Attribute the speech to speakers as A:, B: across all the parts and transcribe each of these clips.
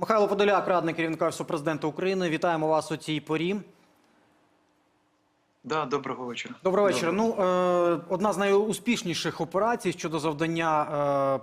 A: Михайло Подоляк, радник керівника Офісу президента України. Вітаємо вас у цій порі.
B: Да, доброго вечора.
A: Доброго вечора. Ну, е, одна з найуспішніших операцій щодо завдання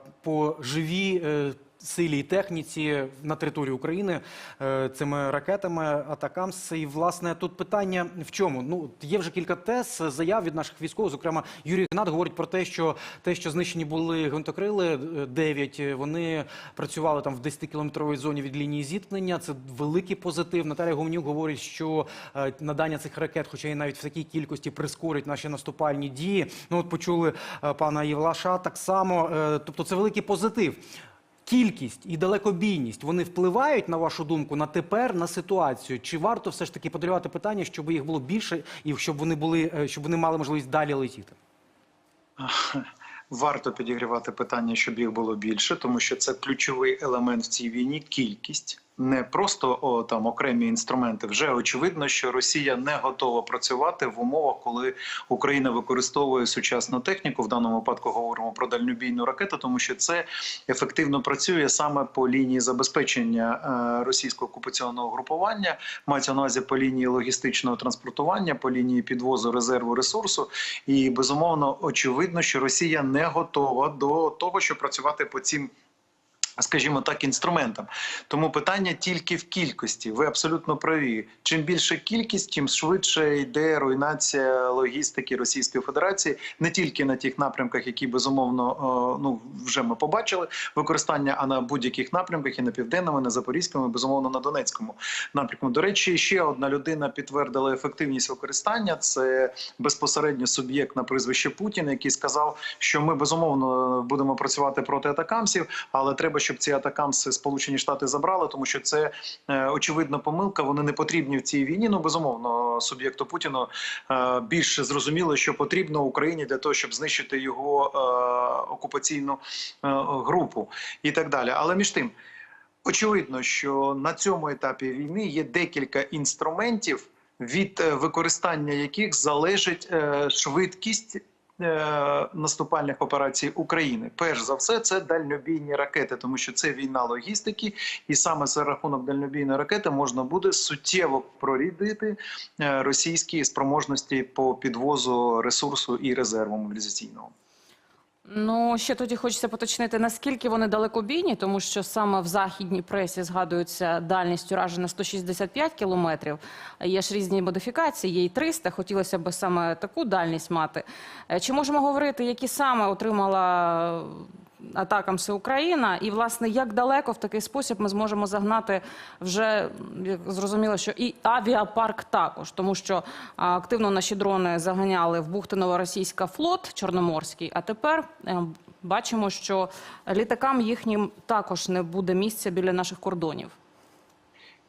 A: е, по живій е, силі і техніці на території України е, цими ракетами Атакамс. І власне тут питання в чому? Ну є вже кілька тез заяв від наших військових. Зокрема, Юрій Гнат говорить про те, що те, що знищені були гвинтокрили е, 9, е, вони працювали там в 10-кілометровій зоні від лінії зіткнення. Це великий позитив. Наталія Гомнюк говорить, що е, надання цих ракет, хоча і навіть в такій кількості, прискорить наші наступальні дії. Ну от почули е, пана Євлаша так само. Е, Тобто, це великий позитив. Кількість і далекобійність вони впливають на вашу думку на тепер на ситуацію. Чи варто все ж таки подолювати питання, щоб їх було більше, і щоб вони були, е, щоб вони мали можливість далі летіти?
B: Варто підігрівати питання, щоб їх було більше, тому що це ключовий елемент в цій війні кількість. Не просто о, там окремі інструменти. Вже очевидно, що Росія не готова працювати в умовах, коли Україна використовує сучасну техніку. В даному випадку говоримо про дальнобійну ракету, тому що це ефективно працює саме по лінії забезпечення е, російського окупаційного групування. Мається на увазі по лінії логістичного транспортування, по лінії підвозу резерву ресурсу. І безумовно очевидно, що Росія не готова до того, щоб працювати по цим. Скажімо так, інструментам. Тому питання тільки в кількості. Ви абсолютно праві. Чим більше кількість, тим швидше йде руйнація логістики Російської Федерації не тільки на тих напрямках, які безумовно е, ну вже ми побачили використання, а на будь-яких напрямках і на південному, і на запорізькому, і, безумовно на Донецькому напрямку. До речі, ще одна людина підтвердила ефективність використання. Це безпосередньо суб'єкт на прізвище Путін, який сказав, що ми безумовно будемо працювати проти атакамсів, але треба, щоб ці атакамси Сполучені Штати забрали, тому що це е, очевидна помилка. Вони не потрібні в цій війні. Ну безумовно, суб'єкту Путіну е, більше зрозуміло, що потрібно Україні для того, щоб знищити його е, окупаційну групу і так далі. Але між тим. Очевидно, що на цьому етапі війни є декілька інструментів, від використання яких залежить швидкість. Е, Наступальних операцій України, перш за все, це дальнобійні ракети, тому що це війна логістики, і саме за рахунок дальнобійної ракети можна буде суттєво прорідити е, російські спроможності по підвозу ресурсу і резерву мобілізаційного.
C: Ну, ще тоді хочеться поточнити, наскільки вони далекобійні, тому що саме в західній пресі згадується дальність ураження 165 кілометрів. Є ж різні модифікації, є й 300. Хотілося б саме таку дальність мати. Е, Чи можемо говорити, які саме отримала атакам все Україна, і власне як далеко в такий спосіб ми зможемо загнати вже зрозуміло, що і авіапарк також, тому що активно наші дрони заганяли в бухти Новоросійська флот Чорноморський. А тепер е, бачимо, що літакам їхнім також не буде місця біля наших кордонів.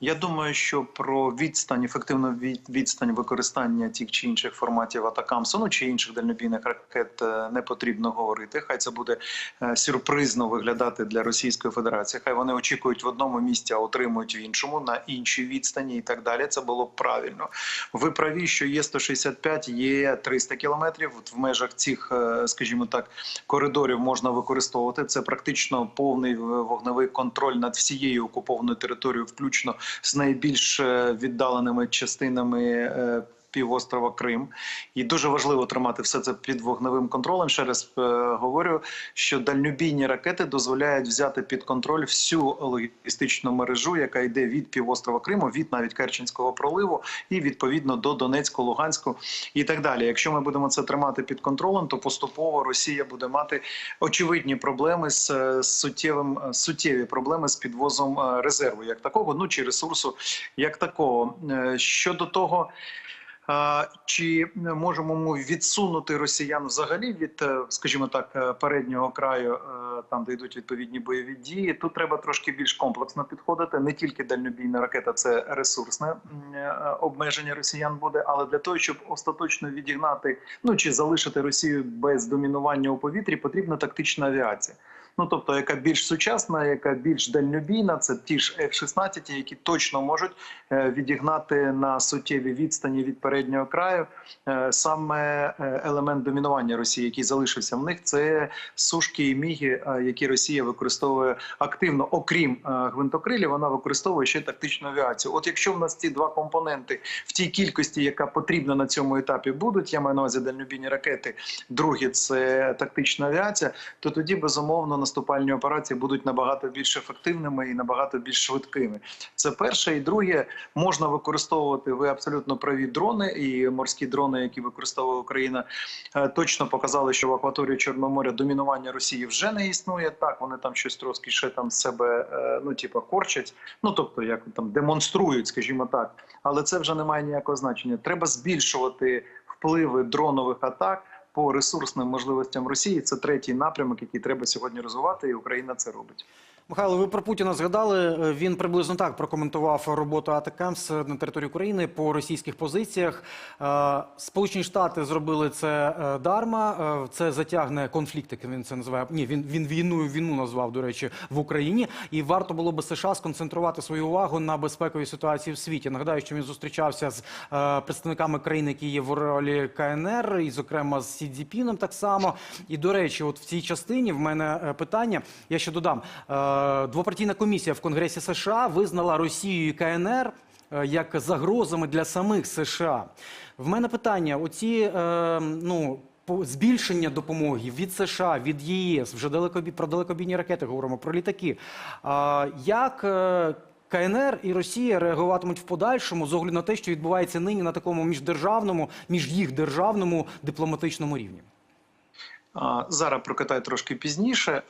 B: Я думаю, що про відстань, ефективну від- відстань використання тих чи інших форматів Атакамсу, ну чи інших дальнобійних ракет е, не потрібно говорити. Хай це буде е, сюрпризно виглядати для Російської Федерації. Хай вони очікують в одному місці, а отримують в іншому на іншій відстані і так далі. Це було б правильно. Ви праві, що є 165, є 300 кілометрів. В межах цих, е, скажімо так, коридорів можна використовувати. Це практично повний вогневий контроль над всією окупованою територією, включно з найбільш е, віддаленими частинами. Півострова Крим, і дуже важливо тримати все це під вогневим контролем. Ще раз е, говорю, що дальнобійні ракети дозволяють взяти під контроль всю логістичну мережу, яка йде від півострова Криму, від навіть Керченського проливу, і відповідно до Донецьку, Луганську і так далі. Якщо ми будемо це тримати під контролем, то поступово Росія буде мати очевидні проблеми з, е, з суттєвим е, суттєві проблеми з підвозом е, резерву, як такого, ну чи ресурсу, як такого. Щодо того. Чи можемо ми відсунути росіян взагалі від, е, скажімо так, е, переднього краю, е, там де йдуть відповідні бойові дії? Тут треба трошки більш комплексно підходити. Не тільки дальнобійна ракета, це ресурсне обмеження росіян буде, але для того, щоб остаточно відігнати, ну чи залишити Росію без домінування у повітрі, потрібна тактична авіація. Ну тобто, яка більш сучасна, яка більш дальнобійна, це ті ж F-16, які точно можуть е, відігнати на суттєві відстані від переднього краю е, саме е, елемент домінування Росії, який залишився в них, це сушки і міги, які Росія використовує активно, окрім гвинтокрилів, вона використовує ще тактичну авіацію. От якщо в нас ці два компоненти в тій кількості, яка потрібна на цьому етапі, будуть, я маю на увазі дальнобійні ракети, другі це тактична авіація, то тоді безумовно наступальні операції будуть набагато більш ефективними і набагато більш швидкими. Це перше, і друге можна використовувати. Ви абсолютно праві дрони і морські дрони, які використовує Україна, е, точно показали, що в акваторії Чорного моря домінування Росії вже не існує. Так вони там щось трошки ще там себе е, ну типу, корчать. Ну тобто, як там демонструють, скажімо так, але це вже не має ніякого значення. Треба збільшувати впливи дронових атак. По ресурсним можливостям Росії це третій напрямок, який треба сьогодні розвивати, і Україна це робить.
A: Михайло, ви про Путіна згадали. Е, Він приблизно так прокоментував роботу Атакамс на території України по російських позиціях. Е, Сполучені Штати зробили це е, дарма. Це затягне конфлікт, як він це називає. Ні, він він війною війну назвав, до речі, в Україні. І варто було би США сконцентрувати свою увагу на безпековій ситуації в світі. Нагадаю, що він зустрічався з представниками країн, які є в ролі КНР, і зокрема з Сі Цзіпіном так само. І до речі, от в цій частині в мене питання. Я ще додам. Е, Двопартійна комісія в Конгресі США визнала Росію і КНР е, як загрозами для самих США. В мене питання: оці е, ну. Збільшення допомоги від США, від ЄС, вже далекобі про далекобійні ракети говоримо про літаки. А, як е, КНР і Росія реагуватимуть в подальшому з огляду на те, що відбувається нині на такому міждержавному, між їх державному дипломатичному рівні?
B: Зараз про Китай трошки пізніше,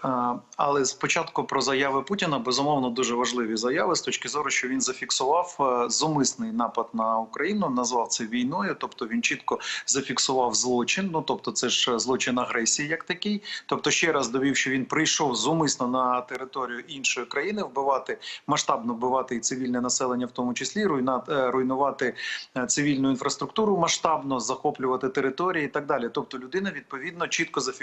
B: але спочатку про заяви Путіна безумовно дуже важливі заяви з точки зору, що він зафіксував е, зумисний напад на Україну, назвав це війною. Тобто він чітко зафіксував злочин. Ну тобто, це ж злочин агресії, як такий. Тобто, ще раз довів, що він прийшов зумисно на територію іншої країни, вбивати масштабно вбивати і цивільне населення, в тому числі е, руйнувати е, цивільну інфраструктуру масштабно, захоплювати території і так далі. Тобто, людина відповідно чітко зафіксувала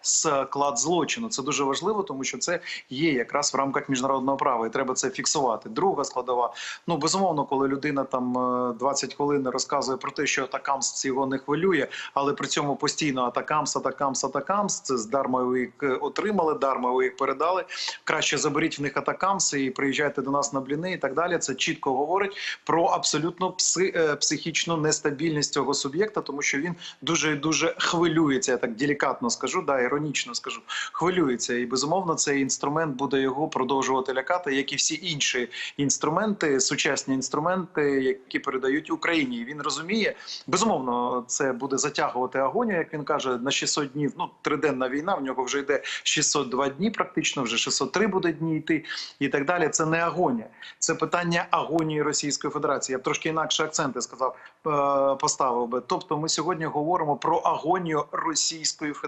B: склад злочину. Це дуже важливо, тому що це є якраз в рамках міжнародного права, і треба це фіксувати. Друга складова. Ну безумовно, коли людина там е, 20 хвилин розказує про те, що атакамс його не хвилює, але при цьому постійно атакамс, атакамс, атакамс. Це з дарма ви їх е, отримали, дарма ви їх передали. Краще заберіть в них атакамс і приїжджайте до нас на бліни і так далі. Це чітко говорить про абсолютно е, психічну нестабільність цього суб'єкта, тому що він дуже дуже хвилюється. Я так делікатно скажу, да, іронічно скажу. Хвилюється, і безумовно цей інструмент буде його продовжувати лякати, як і всі інші інструменти, сучасні інструменти, які передають Україні. І він розуміє, безумовно, це буде затягувати агонію, як він каже, на 600 днів. Ну триденна війна. В нього вже йде 602 дні, практично вже 603 буде дні йти і так далі. Це не агонія, це питання агонії Російської Федерації. Я б трошки інакше акценти сказав, е, поставив би. Тобто, ми сьогодні говоримо про агонію Російської Федерації,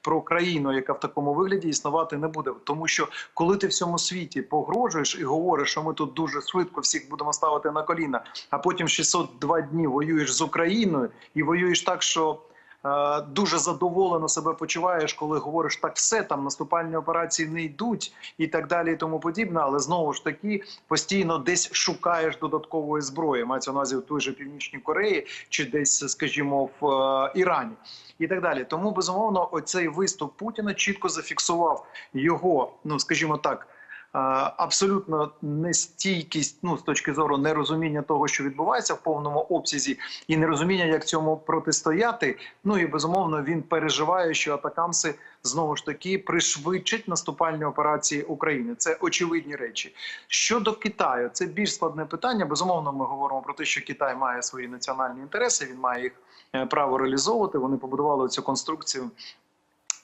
B: про країну, яка в такому вигляді існувати не буде. Тому що коли ти в цьому світі погрожуєш і говориш, що ми тут дуже швидко всіх будемо ставити на коліна, а потім 602 дні воюєш з Україною і воюєш так, що. Е, Дуже задоволено себе почуваєш, коли говориш так, все там наступальні операції не йдуть і так далі, і тому подібне. Але знову ж таки постійно десь шукаєш додаткової зброї. Мається на увазі в той же північній Кореї чи десь, скажімо, в е, Ірані і так далі. Тому безумовно, оцей виступ Путіна чітко зафіксував його, ну скажімо так. Е, Абсолютно нестійкість, ну з точки зору нерозуміння того, що відбувається в повному обсязі, і нерозуміння, як цьому протистояти. Ну і безумовно він переживає, що атакамси знову ж таки пришвидшать наступальні операції України. Це очевидні речі. Щодо Китаю, це більш складне питання. Безумовно, ми говоримо про те, що Китай має свої національні інтереси. Він має їх е, право реалізовувати. Вони побудували цю конструкцію.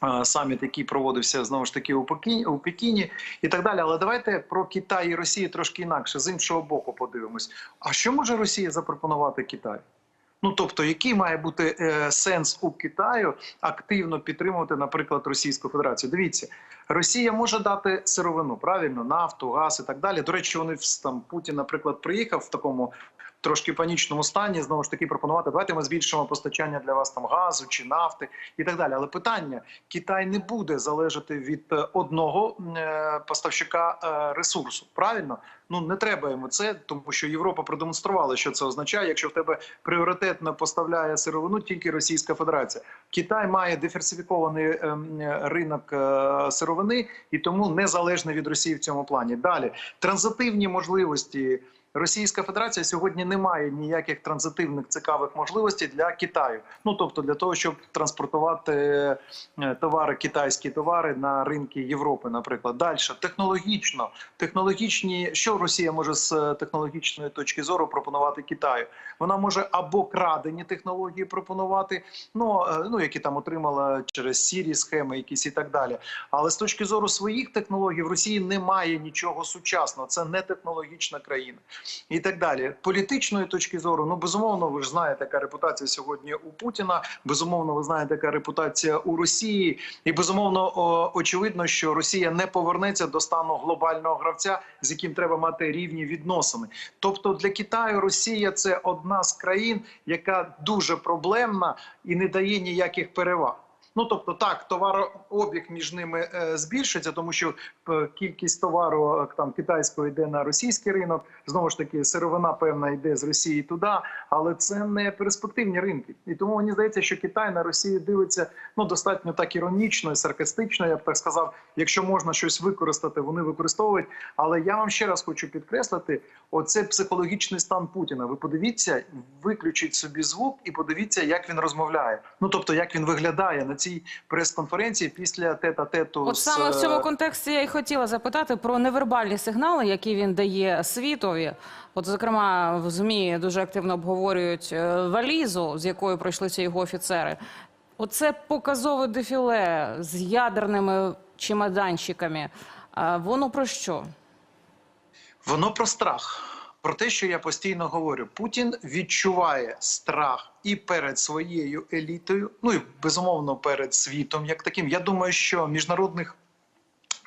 B: Е, Саміт, який проводився знову ж таки у Пекіні, у Пекіні і так далі. Але давайте про Китай і Росію трошки інакше з іншого боку подивимось. А що може Росія запропонувати Китаю? Ну тобто, який має бути е, сенс у Китаю активно підтримувати, наприклад, Російську Федерацію? Дивіться, Росія може дати сировину, правильно, нафту, газ і так далі. До речі, вони там Путін, наприклад, приїхав в такому трошки панічному стані знову ж таки пропонувати. Давайте ми збільшимо постачання для вас там газу чи нафти і так далі. Але питання: Китай не буде залежати від е, одного е, поставщика е, ресурсу. Правильно? Ну не треба йому це, тому що Європа продемонструвала, що це означає, якщо в тебе пріоритетно поставляє сировину тільки Російська Федерація. Китай має диверсифікований ринок сировини і тому незалежний від Росії в цьому плані. Далі транзитивні можливості. Російська Федерація сьогодні не має ніяких транзитивних цікавих можливостей для Китаю. Ну тобто для того, щоб транспортувати е, товари, китайські товари на ринки Європи, наприклад. Далі технологічно, технологічні, що Росія може з е, технологічної точки зору пропонувати Китаю? Вона може або крадені технології пропонувати, ну е, ну які там отримала через сірі схеми, якісь і так далі. Але з точки зору своїх технологій в Росії немає нічого сучасного. Це не технологічна країна і так далі. Політичної точки зору, ну безумовно, ви ж знаєте, яка репутація сьогодні у Путіна. Безумовно, ви знаєте, яка репутація у Росії, і безумовно очевидно, що Росія не повернеться до стану глобального гравця, з яким треба мати рівні відносини. Тобто для Китаю Росія це одна з країн, яка дуже проблемна і не дає ніяких переваг. Ну тобто, так, товарообіг між ними е, збільшується, тому що е, кількість товару е, там китайського йде на російський ринок. Знову ж таки, сировина певна йде з Росії туди, але це не перспективні ринки. І тому мені здається, що Китай на Росію дивиться ну достатньо так іронічно і саркастично. Я б так сказав, якщо можна щось використати, вони використовують. Але я вам ще раз хочу підкреслити: оце психологічний стан Путіна. Ви подивіться, виключіть собі звук і подивіться, як він розмовляє. Ну тобто, як він виглядає цій прес-конференції після тета-тету.
C: От
B: з,
C: саме в цьому
B: е,
C: контексті я й хотіла запитати про невербальні сигнали, які він дає світові. От, зокрема, в ЗМІ дуже активно обговорюють е, валізу, з якою пройшлися його офіцери. Оце показове дефіле з ядерними чемоданчиками. Воно про що?
B: Воно про страх. Про те, що я постійно говорю, Путін відчуває страх і перед своєю елітою, ну і безумовно перед світом, як таким. Я думаю, що міжнародних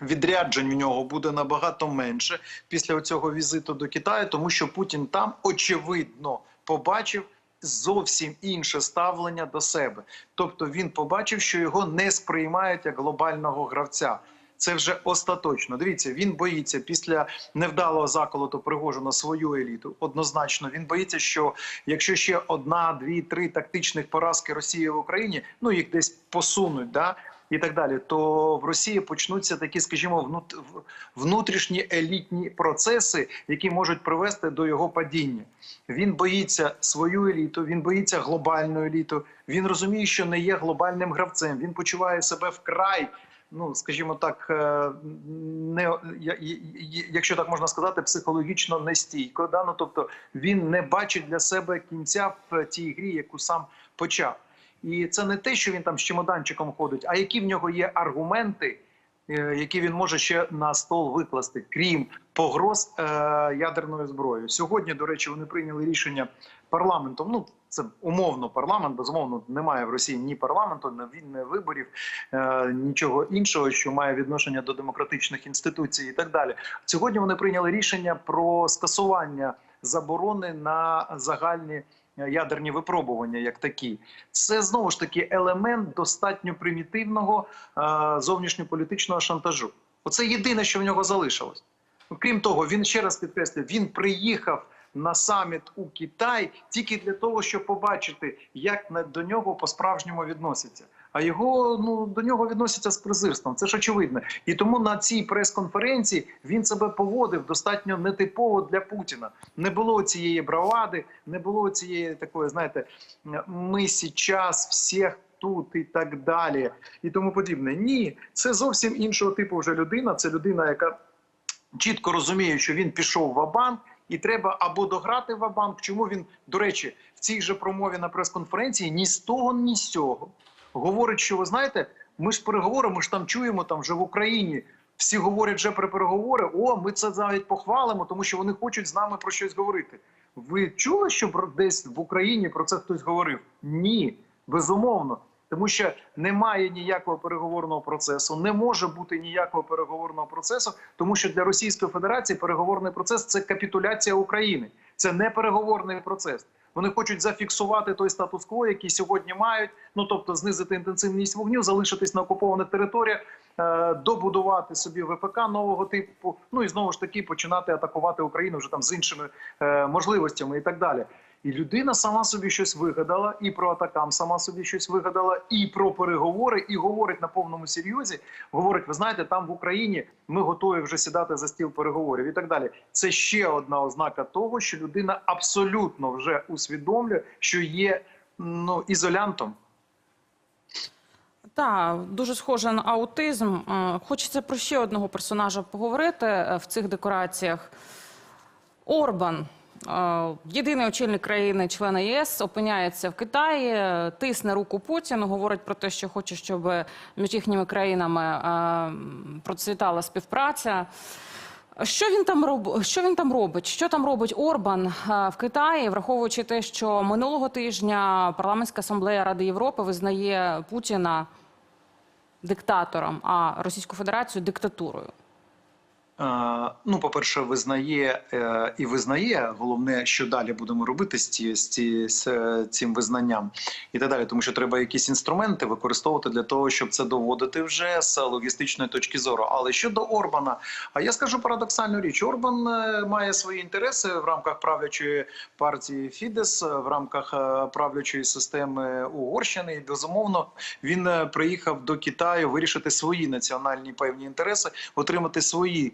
B: відряджень у нього буде набагато менше після цього візиту до Китаю, тому що Путін там очевидно побачив. Зовсім інше ставлення до себе, тобто він побачив, що його не сприймають як глобального гравця. Це вже остаточно. Дивіться, він боїться після невдалого заколоту Пригожина свою еліту. Однозначно, він боїться, що якщо ще одна, дві, три тактичних поразки Росії в Україні, ну їх десь посунуть, да. І так далі, то в Росії почнуться такі, скажімо, внут... внутрішні елітні процеси, які можуть привести до його падіння. Він боїться свою еліту, він боїться глобальну еліту. Він розуміє, що не є глобальним гравцем. Він почуває себе вкрай ну скажімо так, е, не якщо так можна сказати, психологічно нестійко. Да? Ну, тобто він не бачить для себе кінця в тій грі, яку сам почав. І це не те, що він там з чемоданчиком ходить, а які в нього є аргументи, е, які він може ще на стол викласти, крім погроз е, ядерною зброєю. Сьогодні, до речі, вони прийняли рішення парламентом. Ну це умовно парламент. Безумовно, немає в Росії ні парламенту, ні, ні виборів, е, нічого іншого, що має відношення до демократичних інституцій, і так далі. Сьогодні вони прийняли рішення про скасування заборони на загальні е, ядерні випробування, як такі. Це знову ж таки елемент достатньо примітивного е, зовнішньополітичного шантажу. Оце єдине, що в нього залишилось. Крім того, він ще раз підкреслює, він приїхав на саміт у Китай тільки для того, щоб побачити, як до нього по-справжньому відносяться. А його ну до нього відносяться з презирством. Це ж очевидно. І тому на цій прес-конференції він себе поводив достатньо нетипово для Путіна. Не було цієї бравади, не було цієї такої, знаєте, ми сейчас всіх тут і так далі, і тому подібне. Ні, це зовсім іншого типу вже людина. Це людина, яка чітко розуміє, що він пішов в Абанк, і треба або дограти в Абанк. Чому він, до речі, в цій же промові на прес-конференції ні з того, ні з цього говорить, що ви знаєте, ми ж переговори, ми ж там чуємо там вже в Україні. Всі говорять вже про переговори. О, ми це навіть похвалимо, тому що вони хочуть з нами про щось говорити. Ви чули, що десь в Україні про це хтось говорив? Ні, безумовно. Тому що немає ніякого переговорного процесу, не може бути ніякого переговорного процесу, тому що для Російської Федерації переговорний процес це капітуляція України. Це не переговорний процес. Вони хочуть зафіксувати той статус-кво, який сьогодні мають. Ну тобто знизити інтенсивність вогню, залишитись на окупованих територіях, е, добудувати собі ВПК нового типу. Ну і знову ж таки починати атакувати Україну вже там з іншими е, можливостями і так далі. І людина сама собі щось вигадала, і про атакам сама собі щось вигадала, і про переговори, і говорить на повному серйозі. Говорить, ви знаєте, там в Україні ми готові вже сідати за стіл переговорів і так далі. Це ще одна ознака того, що людина абсолютно вже усвідомлює, що є ну ізолянтом.
C: Так, дуже схоже на аутизм. Е, Хочеться про ще одного персонажа поговорити е, в цих декораціях. Орбан, єдиний очільник країни, члена ЄС, опиняється в Китаї, тисне руку Путіну, говорить про те, що хоче, щоб між їхніми країнами процвітала співпраця. Що він там роб... що він там робить? Що там робить Орбан в Китаї, враховуючи те, що минулого тижня парламентська асамблея Ради Європи визнає Путіна диктатором, а Російську Федерацію диктатурою.
B: Ну, по-перше, визнає е, і визнає. Головне, що далі будемо робити з, ці, з, ці, з е, цим визнанням і так далі. Тому що треба якісь інструменти використовувати для того, щоб це доводити вже з логістичної точки зору. Але щодо Орбана, а я скажу парадоксальну річ: Орбан е, має свої інтереси в рамках правлячої партії Фідес, в рамках правлячої системи Угорщини. І безумовно він приїхав до Китаю вирішити свої національні певні інтереси, отримати свої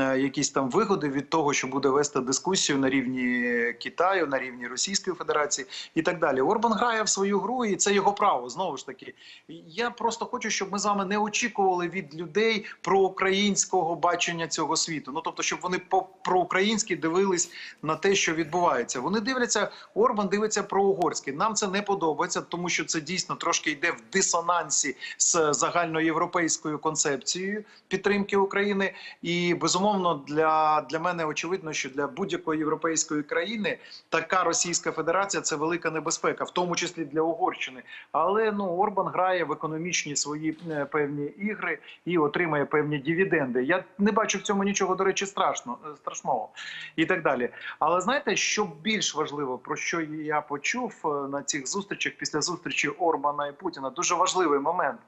B: якісь там вигоди від того, що буде вести дискусію на рівні Китаю, на рівні Російської Федерації і так далі. Орбан грає в свою гру, і це його право. Знову ж таки, я просто хочу, щоб ми з вами не очікували від людей проукраїнського бачення цього світу. Ну тобто, щоб вони проукраїнськи дивились на те, що відбувається. Вони дивляться, Орбан дивиться проугорськи. Нам це не подобається, тому що це дійсно трошки йде в дисонансі з загальноєвропейською концепцією підтримки України. І безумовно для, для мене очевидно, що для будь-якої європейської країни така Російська Федерація це велика небезпека, в тому числі для Угорщини. Але ну Орбан грає в економічні свої е, певні ігри і отримає певні дивіденди. Я не бачу в цьому нічого до речі страшно, е, страшного і так далі. Але знаєте, що більш важливо, про що я почув е, на цих зустрічах після зустрічі Орбана і Путіна, дуже важливий момент.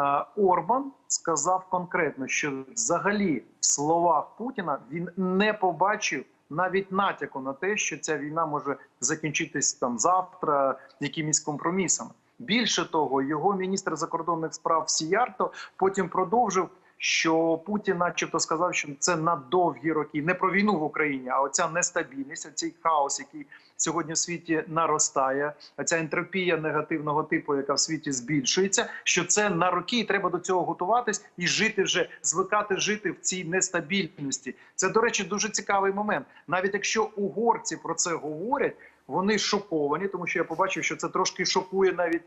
B: Е, Орбан сказав конкретно, що взагалі в словах Путіна він не побачив навіть натяку на те, що ця війна може закінчитись там завтра якимись компромісами. Більше того, його міністр закордонних справ Сіярто потім продовжив. Що Путін, начебто, сказав, що це на довгі роки не про війну в Україні, а оця нестабільність, оцей хаос, який сьогодні в світі наростає, оця ентропія негативного типу, яка в світі збільшується. Що це на роки, і треба до цього готуватись і жити вже, звикати жити в цій нестабільності. Це до речі, дуже цікавий момент. Навіть якщо угорці про це говорять, вони шоковані, тому що я побачив, що це трошки шокує навіть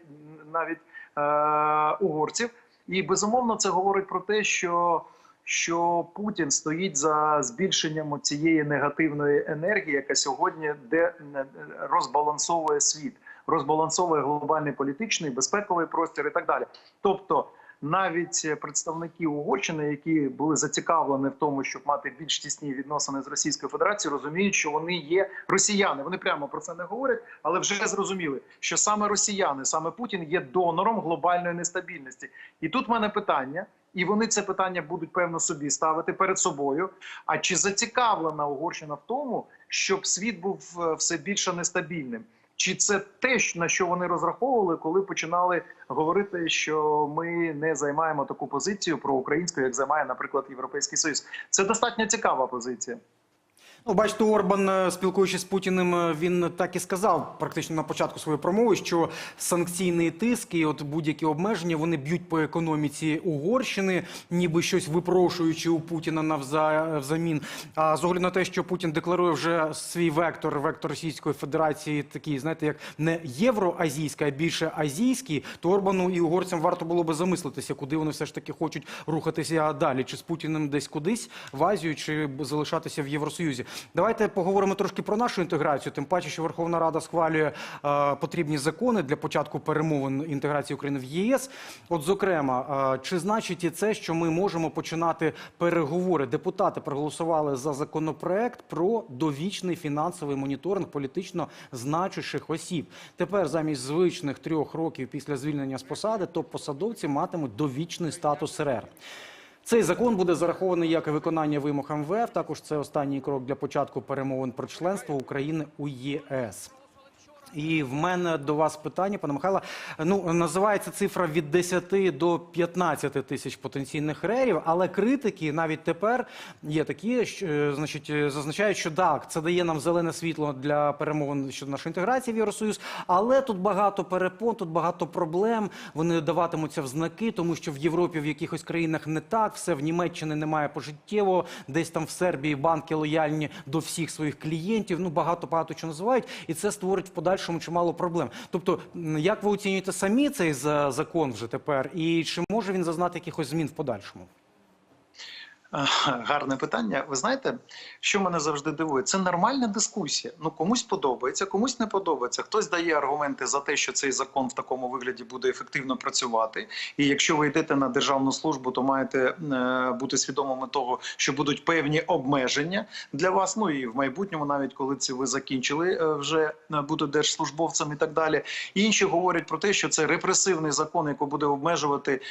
B: навіть е- угорців. І безумовно це говорить про те, що, що Путін стоїть за збільшенням цієї негативної енергії, яка сьогодні де е, розбалансовує світ, розбалансовує глобальний політичний, безпековий простір і так далі. Тобто. Навіть представники Угорщини, які були зацікавлені в тому, щоб мати більш тісні відносини з Російською Федерацією, розуміють, що вони є росіяни. Вони прямо про це не говорять, але вже зрозуміли, що саме росіяни, саме Путін є донором глобальної нестабільності. І тут в мене питання, і вони це питання будуть певно собі ставити перед собою. А чи зацікавлена Угорщина в тому, щоб світ був е, все більше нестабільним? Чи це те, на що вони розраховували, коли починали говорити, що ми не займаємо таку позицію про українську, як займає, наприклад, Європейський Союз? Це достатньо цікава позиція.
A: Ну, бачите, Орбан, е, спілкуючись з Путіним, е, він так і сказав практично на початку своєї промови, що санкційний тиск і от будь-які обмеження вони б'ють по економіці Угорщини, ніби щось випрошуючи у Путіна навза- взамін. А з огляду на те, що Путін декларує вже свій вектор, вектор Російської Федерації, такий, знаєте, як не євроазійський, а більше азійський, то Орбану і угорцям варто було би замислитися, куди вони все ж таки хочуть рухатися далі, чи з Путіним десь кудись в Азію, чи залишатися в Євросоюзі. Давайте поговоримо трошки про нашу інтеграцію. Тим паче, що Верховна Рада схвалює е, потрібні закони для початку перемовин інтеграції України в ЄС. От, зокрема, е, чи значить і це, що ми можемо починати переговори? Депутати проголосували за законопроект про довічний фінансовий моніторинг політично значущих осіб. Тепер замість звичних трьох років після звільнення з посади топ-посадовці матимуть довічний статус РР. Цей закон буде зарахований як виконання вимог МВФ. Також це останній крок для початку перемовин про членство України у ЄС. І в мене до вас питання, пане Михайло. Ну називається цифра від 10 до 15 тисяч потенційних рерів, але критики навіть тепер є такі, що е, значить е, зазначають, що так, це дає нам зелене світло для перемовин щодо нашої інтеграції в Євросоюз. Але тут багато перепон, тут багато проблем. Вони даватимуться в знаки, тому що в Європі в якихось країнах не так, все в Німеччині немає пожиттєво, десь там в Сербії банки лояльні до всіх своїх клієнтів. Ну багато багато чого називають, і це створить в подальшому чимало проблем. Тобто, як ви оцінюєте самі цей за- закон вже тепер, і чи може він зазнати якихось змін в подальшому?
B: Гарне питання. Ви знаєте, що мене завжди дивує? Це нормальна дискусія. Ну комусь подобається, комусь не подобається. Хтось дає аргументи за те, що цей закон в такому вигляді буде ефективно працювати. І якщо ви йдете на державну службу, то маєте е, бути свідомими того, що будуть певні обмеження для вас. Ну і в майбутньому, навіть коли це ви закінчили, е, вже е, бути держслужбовцем і так далі. Інші говорять про те, що це репресивний закон, який буде обмежувати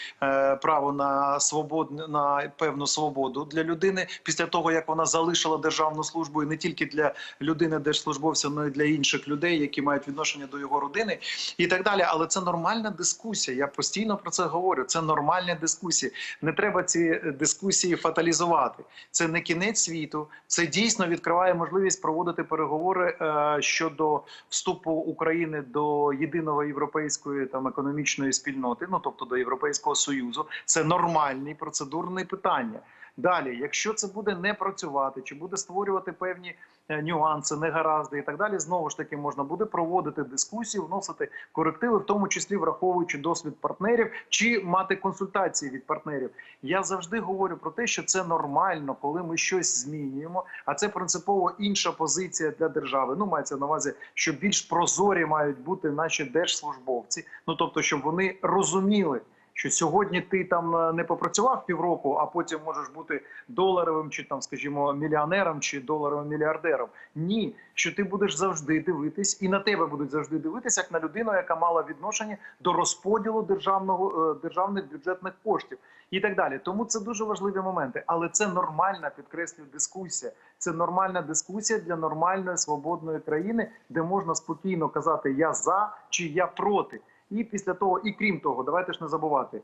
B: право на свобод на певну свободу для людини після того, як вона залишила державну службу, і не тільки для людини держслужбовця, але й для інших людей, які мають відношення до його родини, і так далі. Але це нормальна дискусія. Я постійно про це говорю. Це нормальна дискусія. Не треба ці дискусії фаталізувати. Це не кінець світу. Це дійсно відкриває можливість проводити переговори е, щодо вступу України до єдиної європейської там економічної спільноти, ну тобто до Європейського союзу. Це нормальні процедурні питання. Далі, якщо це буде не працювати, чи буде створювати певні е, нюанси, негаразди і так далі, знову ж таки можна буде проводити дискусію, вносити корективи, в тому числі враховуючи досвід партнерів, чи мати консультації від партнерів. Я завжди говорю про те, що це нормально, коли ми щось змінюємо. А це принципово інша позиція для держави. Ну мається на увазі, що більш прозорі мають бути наші держслужбовці. Ну тобто, щоб вони розуміли. Що сьогодні ти там е, не попрацював півроку, а потім можеш бути доларовим чи там, скажімо, мільйонером чи доларовим мільярдером. Ні, що ти будеш завжди дивитись, і на тебе будуть завжди дивитися, як на людину, яка мала відношення до розподілу державного е, державних бюджетних коштів і так далі. Тому це дуже важливі моменти. Але це нормальна підкреслюю дискусія. Це нормальна дискусія для нормальної свободної країни, де можна спокійно казати я за чи я проти. І після того, і крім того, давайте ж не забувати.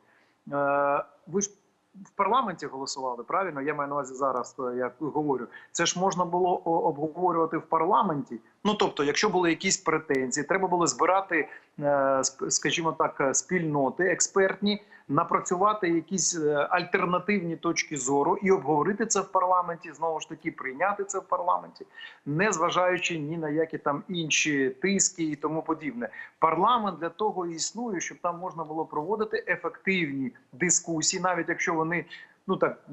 B: Е, ви ж в парламенті голосували правильно? Я маю на увазі зараз, Я як говорю. Це ж можна було обговорювати в парламенті. Ну тобто, якщо були якісь претензії, треба було збирати, е, скажімо так, е, спільноти експертні, напрацювати якісь е, альтернативні точки зору і обговорити це в парламенті. Знову ж таки, прийняти це в парламенті, не зважаючи ні на які там інші тиски і тому подібне. Парламент для того існує, щоб там можна було проводити ефективні дискусії, навіть якщо вони. Ну так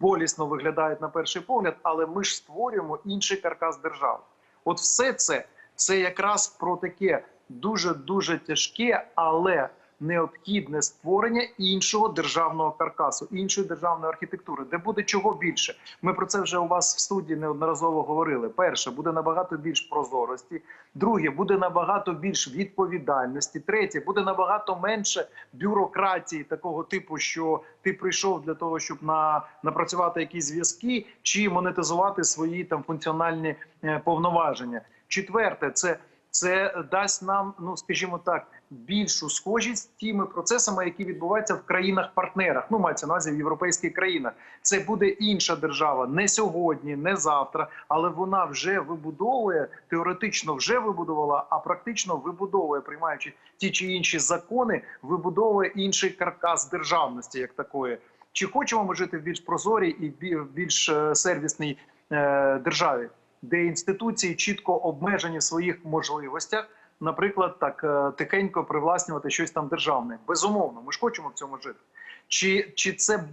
B: болісно виглядають на перший погляд, але ми ж створюємо інший каркас держави. От все це це якраз про таке дуже дуже тяжке, але необхідне створення іншого державного каркасу, іншої державної архітектури, де буде чого більше. Ми про це вже у вас в студії неодноразово говорили. Перше буде набагато більш прозорості. Друге буде набагато більш відповідальності. Третє буде набагато менше бюрократії такого типу, що ти прийшов для того, щоб на напрацювати якісь зв'язки чи монетизувати свої там функціональні е, повноваження. Четверте, це це дасть нам, ну скажімо так, більшу схожість з тими процесами, які відбуваються в країнах-партнерах. Ну мається увазі в європейських країнах. Це буде інша держава, не сьогодні, не завтра, але вона вже вибудовує теоретично вже вибудувала, а практично вибудовує, приймаючи ті чи інші закони, вибудовує інший каркас державності, як такої. Чи хочемо ми жити в більш прозорій і в більш е, сервісній е, державі, де інституції чітко обмежені в своїх можливостях, наприклад, так е, тихенько привласнювати щось там державне? Безумовно, ми ж хочемо в цьому жити. Чи, чи це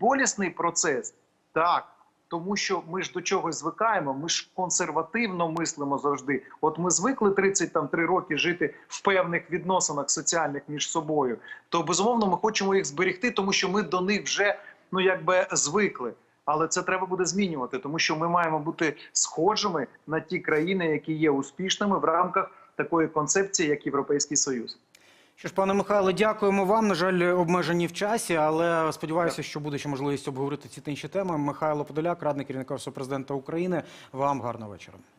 B: болісний процес? Так. Тому що ми ж до чогось звикаємо, ми ж консервативно мислимо завжди. От ми звикли 33 роки жити в певних відносинах соціальних між собою. То безумовно ми хочемо їх зберегти, тому що ми до них вже ну якби звикли. Але це треба буде змінювати, тому що ми маємо бути схожими на ті країни, які є успішними в рамках такої концепції, як Європейський Союз.
A: Що ж, пане Михайло, дякуємо вам. На жаль, обмежені в часі, але сподіваюся, що буде ще можливість обговорити ці та інші теми. Михайло Подоляк, радник керівника Офісу президента України. Вам гарного вечора.